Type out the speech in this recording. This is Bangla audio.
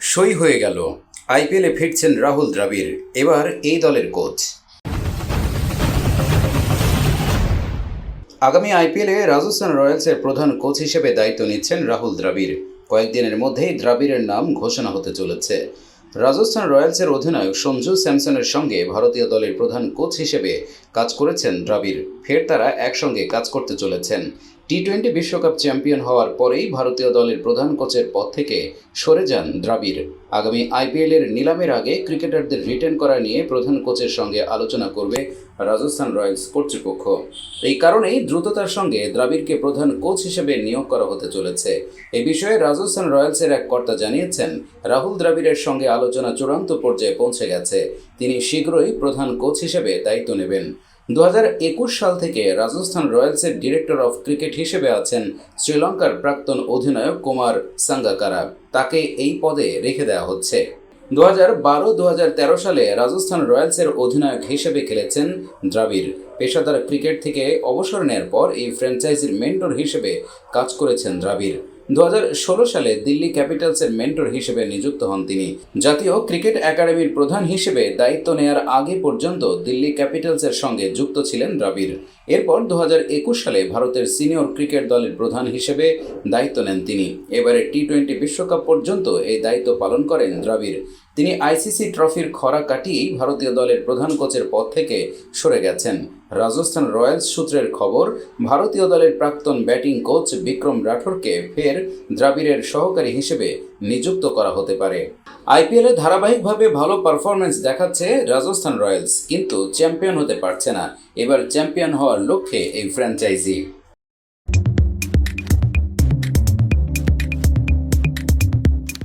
সই হয়ে গেল। আইপিএলে ফিরছেন রাহুল দ্রাবিড়। এবার এই দলের কোচ। আগামী আইপিএলে রাজস্থান রয়্যালসের প্রধান কোচ হিসেবে দায়িত্ব নিচ্ছেন রাহুল দ্রাবিড়। কয়েকদিনের মধ্যেই দ্রাবিড়ের নাম ঘোষণা হতে চলেছে। রাজস্থান রয়্যালসের অধিনায়ক সঞ্জু স্যামসনের সঙ্গে ভারতীয় দলের প্রধান কোচ হিসেবে কাজ করেছেন দ্রাবিড়। ফের তারা একসঙ্গে কাজ করতে চলেছেন। টি টোয়েন্টি বিশ্বকাপ চ্যাম্পিয়ন হওয়ার পরেই ভারতীয় দলের প্রধান কোচের পদ থেকে সরে যান দ্রাবিড়। আগামী আইপিএলের নিলামের আগে ক্রিকেটারদের রিটেন করা নিয়ে প্রধান কোচের সঙ্গে আলোচনা করবে রাজস্থান রয়্যালস কর্তৃপক্ষ। এই কারণেই দ্রুততার সঙ্গে দ্রাবিড়কে প্রধান কোচ হিসেবে নিয়োগ করা হতে চলেছে। এ বিষয়ে রাজস্থান রয়্যালসের এক কর্তা জানিয়েছেন, রাহুল দ্রাবিড়ের সঙ্গে আলোচনা চূড়ান্ত পর্যায়ে পৌঁছে গেছে। তিনি শীঘ্রই প্রধান কোচ হিসেবে দায়িত্ব নেবেন। দু হাজার একুশ সাল থেকে রাজস্থান রয়্যালসের ডিরেক্টর অফ ক্রিকেট হিসেবে আছেন শ্রীলঙ্কার প্রাক্তন অধিনায়ক কুমার সাঙ্গাকারা। তাকে এই পদে রেখে দেওয়া হচ্ছে। দু হাজার বারো দু হাজার তেরো সালে রাজস্থান রয়্যালসের অধিনায়ক হিসেবে খেলেছেন দ্রাবিড়। পেশাদার ক্রিকেট থেকে অবসর নেয়ার পর এই ফ্র্যাঞ্চাইজির মেন্টর হিসেবে কাজ করেছেন দ্রাবিড়। দু হাজার ষোলো সালে দিল্লি ক্যাপিটালসের মেন্টর হিসেবে নিযুক্ত হন তিনি। জাতীয় ক্রিকেট একাডেমির প্রধান হিসেবে দায়িত্ব নেয়ার আগে পর্যন্ত দিল্লি ক্যাপিটালসের সঙ্গে যুক্ত ছিলেন দ্রাবিড়। এরপর দু হাজার একুশ সালে ভারতের সিনিয়র ক্রিকেট দলের প্রধান হিসেবে দায়িত্ব নেন তিনি। এবারে টি টোয়েন্টি বিশ্বকাপ পর্যন্ত এই দায়িত্ব পালন করেন দ্রাবিড়। তিনি আইসিসি ট্রফির খরা কাটিয়েই ভারতীয় দলের প্রধান কোচের পদ থেকে সরে গেছেন। রাজস্থান রয়্যালস সূত্রের খবর, ভারতীয় দলের প্রাক্তন ব্যাটিং কোচ বিক্রম রাঠোরকে ফের দ্রাবিড়ের সহকারী হিসেবে নিযুক্ত করা হতে পারে। আইপিএলে ধারাবাহিকভাবে ভালো পারফরমেন্স দেখাচ্ছে রাজস্থান রয়্যালস, কিন্তু চ্যাম্পিয়ন হতে পারছে না। এবার চ্যাম্পিয়ন হওয়ার লক্ষ্যে এই ফ্র্যাঞ্চাইজি।